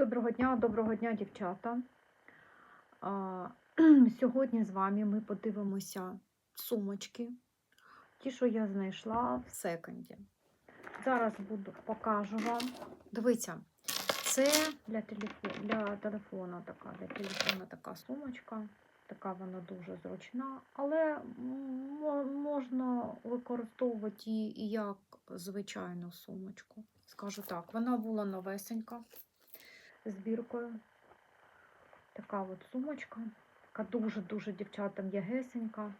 Доброго дня, доброго дня, дівчата. Сьогодні з вами ми подивимося сумочки, ті, що я знайшла в секонді. Зараз буду покажу вам. Дивіться, це для, телефо... для телефона така, для телефона така сумочка. Така вона дуже зручна, але можна використовувати її як звичайну сумочку. Скажу так, вона була новесенька збіркою. Така от сумочка. Така дуже-дуже дівчатам ягесенька.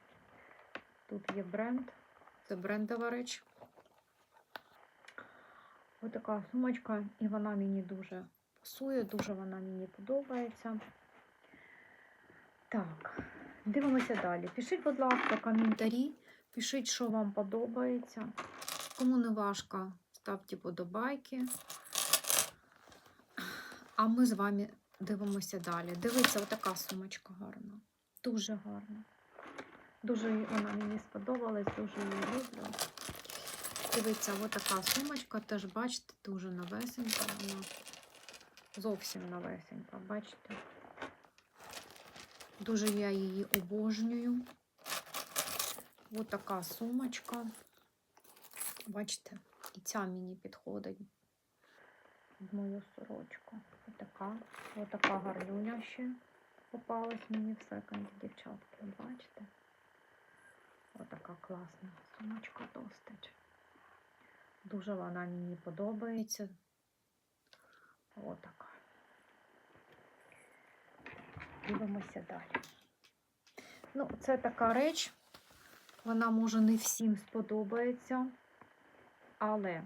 Тут є бренд. Це брендова реч. Ось така сумочка, і вона мені дуже пасує, дуже вона мені подобається. Так, дивимося далі. Пишіть, будь ласка, коментарі, пишіть, що вам подобається. Кому не важко, ставте подобайки. А ми з вами дивимося далі. Дивіться, отака сумочка гарна. Дуже гарна. Дуже вона мені сподобалась, дуже її люблю. Дивіться, отака сумочка, теж бачите, дуже новесенька. Вона зовсім новесенька, бачите? Дуже я її обожнюю. Отака сумочка. Бачите, і ця мені підходить в мою сорочку. Отака, отака гарнюня ще попалась мені в секонді, дівчатки. Бачите? Отака класна сумочка достать. Дуже вона мені подобається. Отака. Дивимося далі. Ну, це така реч. Вона може не всім сподобається, але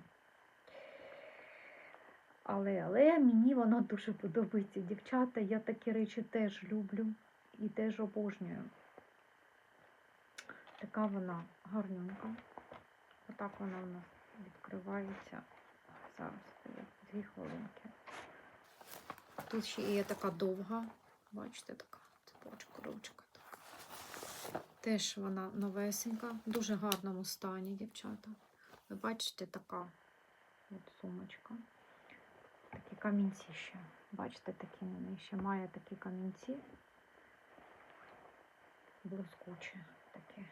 але, але мені воно дуже подобається. Дівчата, я такі речі теж люблю і теж обожнюю. Така вона гарненька. Отак вона у нас відкривається. Зараз дві хвилинки. Тут ще є така довга, бачите, така цепочка, ручка. Така. Теж вона новесенька, в дуже гарному стані, дівчата. Ви бачите, така от сумочка такі камінці ще. Бачите, такі вони ще має такі камінці. Блискучі такі.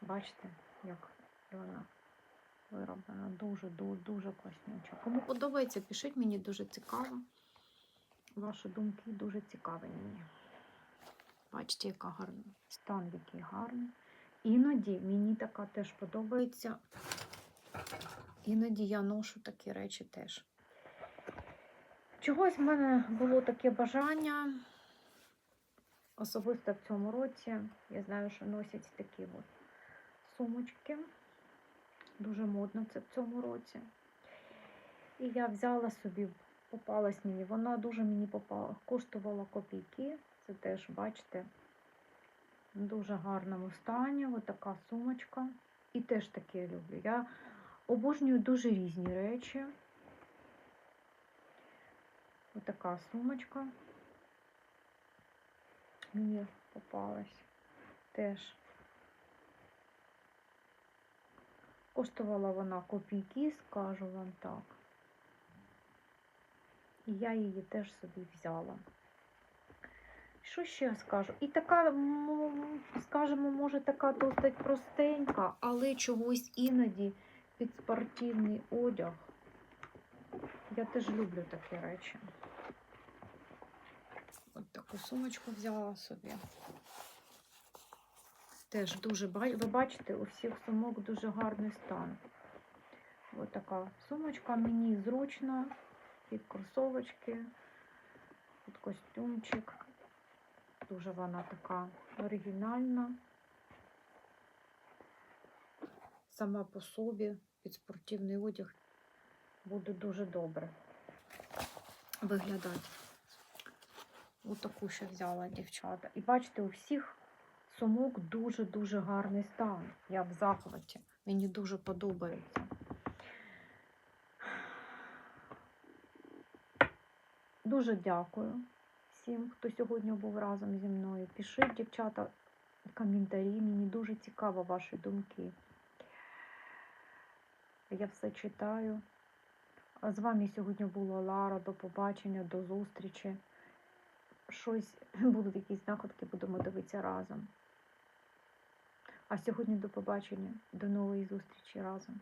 Бачите, як вона вироблена. Дуже, дуже, дуже класнюча. Кому подобається, пишіть мені дуже цікаво. Ваші думки дуже цікаві мені. Бачите, яка гарна. Стан який гарний. Іноді мені така теж подобається. Іноді я ношу такі речі теж. Чогось в мене було таке бажання. Особисто в цьому році. Я знаю, що носять такі от сумочки. Дуже модно це в цьому році. І я взяла собі, попалась мені. Вона дуже мені попала, коштувала копійки. Це теж, бачите, в дуже гарному стані. Ось така сумочка. І теж таке люблю. Я обожнюю дуже різні речі. Ось така сумочка мені попалась теж. Коштувала вона копійки, скажу вам так. І я її теж собі взяла. Що ще скажу? І така, скажімо, може, така досить простенька, але чогось іноді під спортивний одяг. Я теж люблю такі речі. Таку сумочку взяла собі. Теж дуже ви бачите, у всіх сумок дуже гарний стан. Ось така сумочка мені зручна, під кросовочки, під костюмчик. Дуже вона така оригінальна. Сама по собі під спортивний одяг буде дуже добре виглядати. Ось таку ще взяла дівчата. І бачите, у всіх сумок дуже-дуже гарний стан. Я в захваті. Мені дуже подобається. Дуже дякую всім, хто сьогодні був разом зі мною. Пишіть, дівчата, коментарі. Мені дуже цікаво ваші думки. Я все читаю. З вами сьогодні була Лара. До побачення, до зустрічі. Щось будуть якісь знаходки, будемо дивитися разом. А сьогодні до побачення, до нової зустрічі разом.